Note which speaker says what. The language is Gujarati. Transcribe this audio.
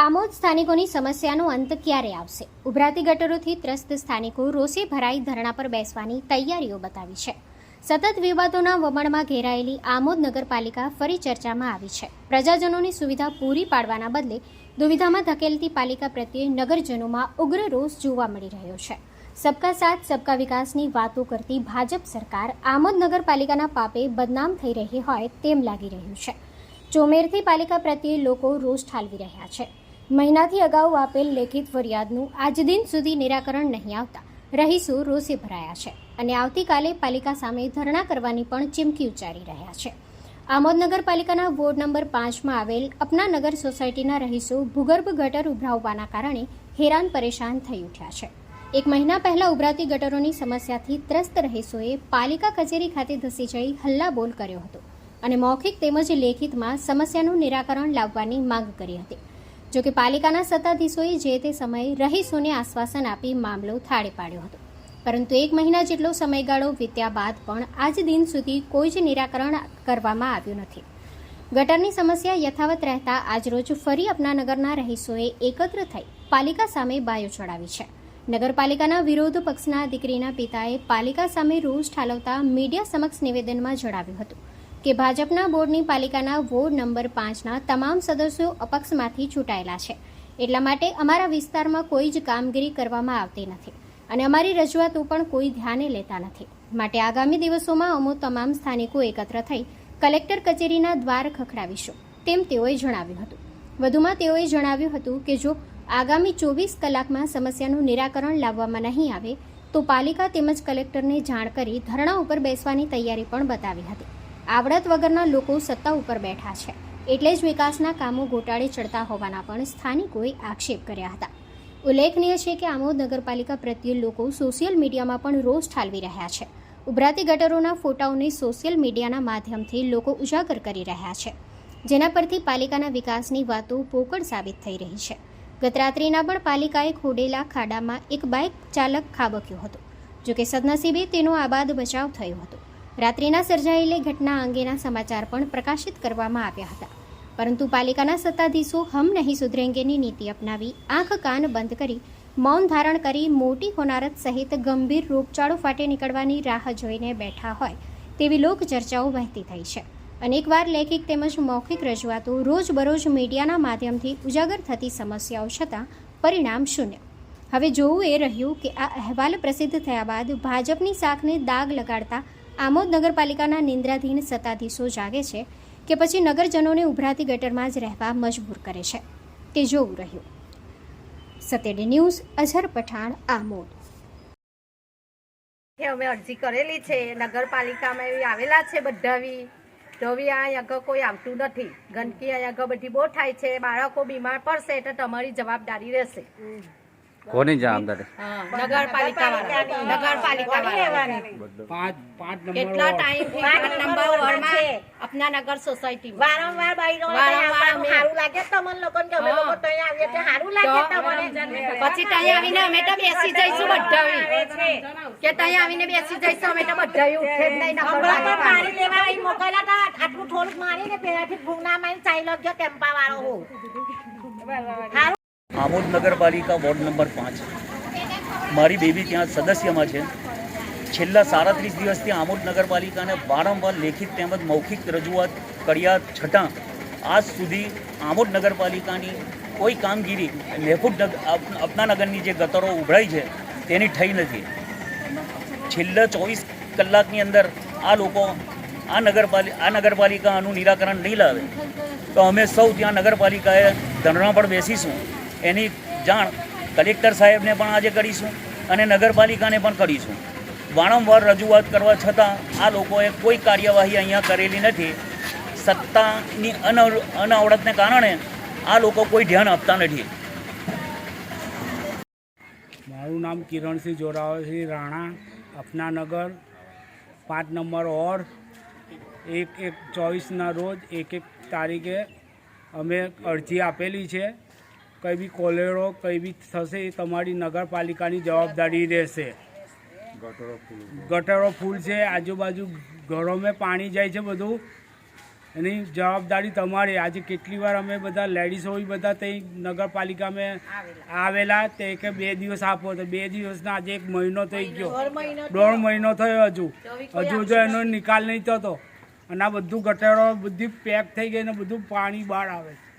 Speaker 1: આમોદ સ્થાનિકોની સમસ્યાનો અંત ક્યારે આવશે? ઉભરાતી ગટરોથી ત્રસ્ત સ્થાનિકો રોષે ભરાઈ ધરણા પર બેસવાની તૈયારીઓ બતાવી છે. સતત વિવાદોના વમણમાં ઘેરાયેલી આમોદ નગરપાલિકા ફરી ચર્ચામાં આવી છે. પ્રજાજનોની સુવિધા પૂરી પાડવાના બદલે દુવિધામાં ધકેલતી પાલિકા પ્રત્યે નગરજનોમાં ઉગ્ર રોષ જોવા મળી રહ્યો છે. સબકા સાથ, સબકા વિકાસની વાતો કરતી ભાજપ સરકાર આમોદ નગરપાલિકાના પાપે બદનામ થઈ રહી હોય તેમ લાગી રહ્યું છે. ચોમેરથી પાલિકા પ્રત્યે લોકો રોષ ઠાલવી રહ્યા છે. મહિનાથી અગાઉ આપેલ લેખિત ફરિયાદનું આજ દિન સુધી નિરાકરણ નહીં આવતા. રહીશો રોષે ભરાયા છે અને આવતીકાલે પાલિકા સામે ધરણા કરવાની પણ ચીમકી ઉચ્ચારી રહ્યા છે. આમોદ નગરપાલિકાના વોર્ડ નંબર પાંચમાં આવેલ અપનાનગર સોસાયટીના રહીશો ભૂગર્ભ ગટર ઉભરાવવાના કારણે હેરાન પરેશાન થઈ ઉઠ્યા છે. એક મહિના પહેલા ઉભરાતી ગટરોની સમસ્યાથી ત્રસ્ત રહીશોએ પાલિકા કચેરી ખાતે ધસી જઈ હલ્લાબોલ કર્યો હતો અને મૌખિક તેમજ લેખિતમાં સમસ્યાનું નિરાકરણ લાવવાની માંગ કરી હતી. જોકે પાલિકાના સત્તાધીશોએ જે તે સમયે રહીશોને આશ્વાસન આપી મામલો થાળે પાડ્યો હતો. પરંતુ એક મહિના જેટલો સમયગાળો વીત્યા બાદ પણ આજ દિન સુધી કોઈ જ નિરાકરણ કરવામાં આવ્યું નથી. ગટરની સમસ્યા યથાવત રહેતા આજરોજ ફરી અપનાનગરના રહીશોએ એકત્ર થઈ પાલિકા સામે બાયો ચડાવી છે. નગરપાલિકાના વિરોધ પક્ષના દીકરીના પિતાએ પાલિકા સામે રોષ ઠાલવતા મીડિયા સમક્ષ નિવેદનમાં જણાવ્યું હતું કે ભાજપના બોર્ડની પાલિકાના વોર્ડ નંબર પાંચના તમામ સદસ્યો અપક્ષમાંથી ચૂંટાયેલા છે. એટલા માટે અમારા વિસ્તારમાં કોઈ જ કામગીરી કરવામાં આવતી નથી અને અમારી રજૂઆતો પણ કોઈ ધ્યાને લેતા નથી. માટે આગામી દિવસોમાં અમો તમામ સ્થાનિકો એકત્ર થઈ કલેક્ટર કચેરીના દ્વાર ખખડાવીશું તેમ તેઓએ જણાવ્યું હતું. વધુમાં તેઓએ જણાવ્યું હતું કે જો આગામી ચોવીસ કલાકમાં સમસ્યાનું નિરાકરણ લાવવામાં નહીં આવે, તો પાલિકા તેમજ કલેક્ટરને જાણ કરી ધરણા ઉપર બેસવાની તૈયારી પણ બતાવી હતી. આવડત વગરના લોકો સત્તા ઉપર બેઠા છે. એટલે જ વિકાસના કામો ગોટાળે ચડતા હોવાના પણ સ્થાનિકોએ આક્ષેપ કર્યા હતા. ઉલ્લેખનીય છે કે આમોદ નગરપાલિકા પ્રત્યે લોકો સોશિયલ મીડિયામાં પણ રોષ ઠાલવી રહ્યા છે. ઉભરાતી ગટરોના ફોટાઓને સોશિયલ મીડિયાના માધ્યમથી લોકો ઉજાગર કરી રહ્યા છે. જેના પરથી પાલિકાના વિકાસની વાતો પોકળ સાબિત થઈ રહી છે. ગતરાત્રિના પણ પાલિકાએ ખોડેલા ખાડામાં એક બાઇક ચાલક ખાબક્યો હતો. જોકે સદનસીબે તેનો આબાદ બચાવ થયો હતો. રાત્રિના સર્જાયેલી ઘટના અંગેના સમાચાર પણ પ્રકાશિત કરવામાં આવ્યા હતા. પરંતુ પાલિકાના સત્તાધીશો હમ નહીં સુધરેંગેની નીતિ અપનાવી, આંખ કાન બંધ કરી, મૌન ધારણ કરી મોટી હોનારત સહિત ગંભીર રોગચાળો ફાટે નીકળવાની રાહ જોઈને બેઠા હોય, તેવી લોક ચર્ચાઓ વહેતી થઈ છે. અનેકવાર લેખિક તેમજ મૌખિક રજૂઆતો રોજબરોજ મીડિયાના માધ્યમથી ઉજાગર થતી સમસ્યાઓ છતાં પરિણામ શૂન્ય. હવે જોવું એ રહ્યું કે આ અહેવાલ પ્રસિદ્ધ થયા બાદ ભાજપની સાખને દાગ લગાડતા આમોદ નગરપાલિકાના નિંદ્રાધીન સત્તાધીશો જાગે છે કે પછી નગરજનોને ઉભરાતી ગટરમાં જ રહેવા મજબૂર કરે છે. તે જોવું રહ્યું. સતેડી ન્યૂઝ અઝહર પઠાણ આમોદ.
Speaker 2: કે અમે અરજી કરેલી છે નગરપાલિકામાં એવી આવેલા છે બધાવી. તો બી આ આગળ કોઈ આવતું નથી. ગંદકી અહીં આગળ બધી બહુ થાય છે બાળકો બીમાર પડશે એટલે તમારી જવાબદારી રહેશે.
Speaker 3: કોની જવાબદારી
Speaker 2: નગરપાલિકા નગરપાલિકા
Speaker 4: પાંચ પાંચ નંબર
Speaker 2: કેટલા ટાઈમ પાંચ નંબર વોર્ડમાં અપના નગર સોસાયટી
Speaker 5: વારંવાર બૈરો
Speaker 2: વારંવાર
Speaker 5: આવવાનું
Speaker 2: અમે-
Speaker 5: સારું લાગે તમને લોકોને કે અમે લોકો ત્યાં આવીએ તો સારું લાગે તમને?
Speaker 2: પછી ત્યાં આવીને અમે તો બેસી જઈશું બધા કે ત્યાં આવીને બેસી જઈશું અમે તો બધા ઉઠે જ નહીં
Speaker 5: મારી લેવા મોકલ્યા હતા આટલું થોડુંક મારીને પેલાથી ભૂંગના મારીને ચાલ્યો ગયો ટેમ્પા વાળો હું
Speaker 6: આમોદ નગરપાલિકા વોર્ડ નંબર પાંચ. મારી બેબી ત્યાં સદસ્યમાં છે. છેલ્લા સાડત્રીસ દિવસથી આમોદ નગરપાલિકાને વારંવાર લેખિત તેમજ મૌખિક રજૂઆત કર્યા છતાં આજ સુધી આમોદ નગરપાલિકાની કોઈ કામગીરી લેફુટ નગ અપ- અપનાનગરની જે ગતરો ઉભરાઈ છે તેની થઈ નથી. છેલ્લા ચોવીસ કલાકની અંદર આ લોકો આ નગરપાલિકા આ નગરપાલિકા આનું નિરાકરણ નહીં લાવે. તો અમે સૌ ત્યાં નગરપાલિકાએ ધરણા પર બેસીશું. એની જાણ કલેક્ટર સાહેબને પણ આજે કરીશું અને નગરપાલિકાને પણ કરીશું. વારંવાર રજૂઆત કરવા છતાં આ લોકોએ કોઈ કાર્યવાહી અહીંયા કરેલી નથી. સત્તાની અનવ અનાવડતને કારણે આ લોકો કોઈ ધ્યાન આપતા નથી.
Speaker 4: મારું નામ કિરણસિંહ જોરાવરસિંહ રાણા, અપનાનગર, પાંચ નંબર ઓર, એક એક ચોવીસના રોજ, એક એક તારીખે અમે અરજી આપેલી છે. કંઈ બી કોલેરો કંઈ બી થશે એ તમારી નગરપાલિકાની જવાબદારી રહેશે. ગટરો ફૂલ છે. આજુબાજુ ઘરોમાં પાણી જાય છે બધું. એની જવાબદારી તમારી. આજે કેટલી વાર અમે બધા લેડીઝો હોય બધા ત્યાં નગરપાલિકામાં આવેલા તે કે બે દિવસ આપો. તો બે દિવસના આજે એક મહિનો થઈ ગયો. દોઢ મહિનો થયો હજુ. હજુ હજુ એનો નિકાલ નહીં થતો. અને આ બધું ગટરો બધી પેક થઈ ગઈ ને બધું પાણી બહાર આવે છે.